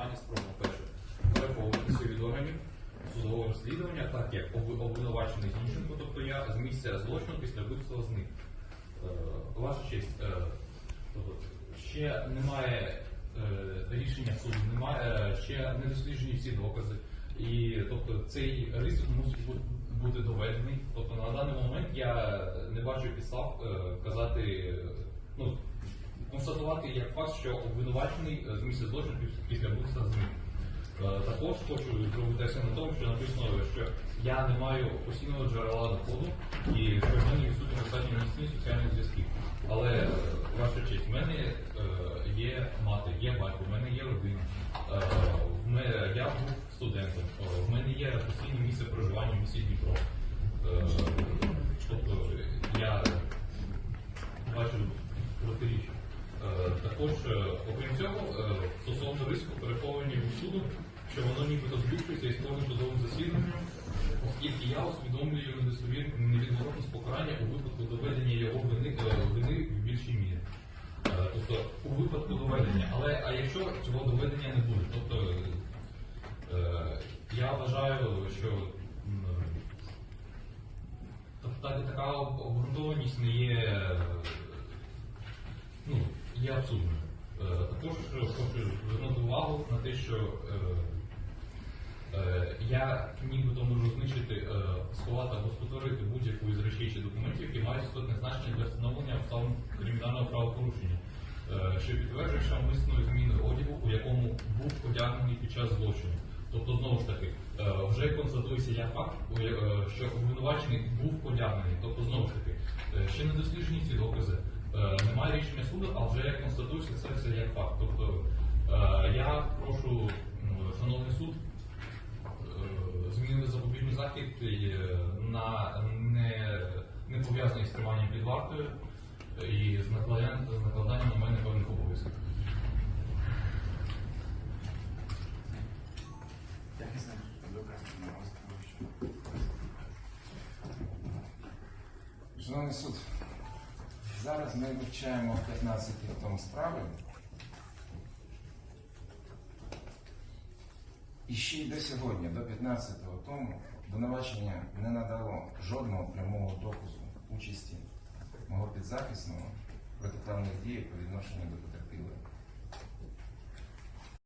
запобігання спробував перше переховуватися від органів судового розслідування, так як обви- обвинувачений Зінченко, тобто я з місця злочину після вбивства зник. Е, Ваша честь, е, ще немає е, рішення суду, немає, ще не досліджені всі докази. І тобто цей ризик мусить бути доведений. Тобто на даний момент я не бачу підстав казати, ну, як факт, що обвинувачений е, з місця злочину після вбивства зник. Е, Також хочу зробити на тому, що написано, що я не маю постійного джерела доходу і що в мене відсутні достатньо міцні соціальні зв'язки. Але е, ваша честь, в мене є мати, є батько, в мене є родина. Я був студентом, в мене є постійне місце проживання в місті Дніпро. Е, тобто я бачу протиріччя. Е, Також, е, окрім цього, е, стосовно риску переховування від суду, що воно нібито збільшується із кожним судовим засіданням, оскільки я усвідомлюю невідворотність покарання у випадку доведення його вини, е, вини в більшій мірі. Тобто у випадку доведення. Але а якщо цього доведення не буде, тобто я вважаю, що та- така обґрунтованість не є, ну, є абсурдною. Е, Також хочу звернути увагу на те, що е, е, я нібито можу знищити, е, сховати або спотворити будь-яку із речей чи документів, які мають істотне значення для встановлення обставин кримінального правопорушення, е, що підтверджує навмисної зміни одягу, у якому був одягнений під час злочину. Тобто, знову ж таки, е, вже констатується я факт, е, що обвинувачений був одягнений. Тобто, знову ж таки, е, ще не досліджені ці докази. Е, Немає рішення суду, а вже як констатується, це все як факт. Тобто е, я прошу, шановний суд, е, змінили запобіжний захід на не, не пов'язаний з триманням під вартою і з накладанням, на мене певних обов'язків. Шановний суд, зараз ми вивчаємо 15 том справи. І ще й до сьогодні, до 15-го тому, винувачення не надало жодного прямого доказу участі мого підзахисного протиправних діях по відношенню до потерпілої.